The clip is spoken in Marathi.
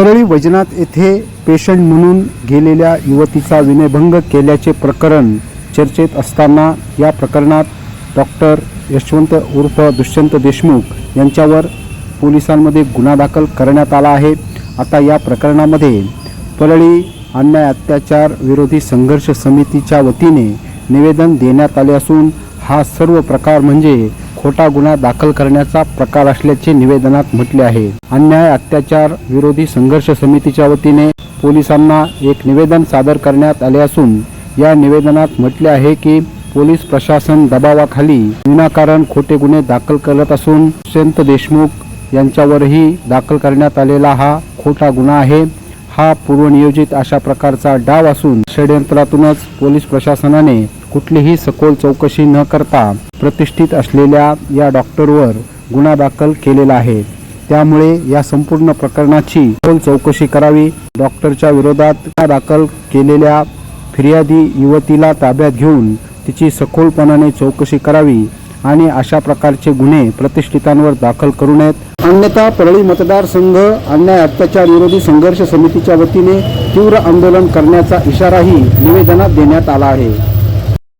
परळी वैजनाथ येथे पेशंट म्हणून गेलेल्या युवतीचा विनयभंग केल्याचे प्रकरण चर्चेत असताना या प्रकरणात डॉक्टर यशवंत उर्फ दुष्यंत देशमुख यांच्यावर पोलिसांमध्ये गुन्हा दाखल करण्यात आला आहे. आता या प्रकरणामध्ये परळी अन्याय अत्याचार विरोधी संघर्ष समितीच्या वतीने निवेदन देण्यात आले असून हा सर्व प्रकार म्हणजे खोटा गुन्हा दाखल करण्याचा प्रकार असल्याचे निवेदनात म्हटले आहे. अन्याय अत्याचार विरोधी संघर्ष समितीच्या वतीने पोलिसांना एक निवेदन सादर करण्यात आले असून या निवेदनात म्हटले आहे की पोलीस प्रशासन दबावाखाली विनाकारण खोटे गुन्हे दाखल करत असून दुष्यंत देशमुख यांच्यावरही दाखल करण्यात आलेला हा खोटा गुन्हा आहे. हा पूर्वनियोजित अशा प्रकारचा डाव असून षडयंत्रातूनच पोलीस प्रशासनाने कुठलीही सखोल चौकशी न करता प्रतिष्ठित असलेल्या या डॉक्टरवर गुन्हा दाखल केलेला आहे. त्यामुळे या संपूर्ण प्रकरणाची खोल चौकशी करावी. डॉक्टरच्या विरोधात गुन्हा दाखल केलेल्या फिर्यादी युवतीला ताब्यात घेऊन तिची सखोलपणाने चौकशी करावी आणि अशा प्रकारचे गुन्हे प्रतिष्ठितांवर दाखल करू नयेत. अन्यथा परळी मतदारसंघ अन्याय अत्याचार विरोधी संघर्ष समितीच्या वतीने तीव्र आंदोलन करण्याचा इशाराही निवेदनात देण्यात आला आहे.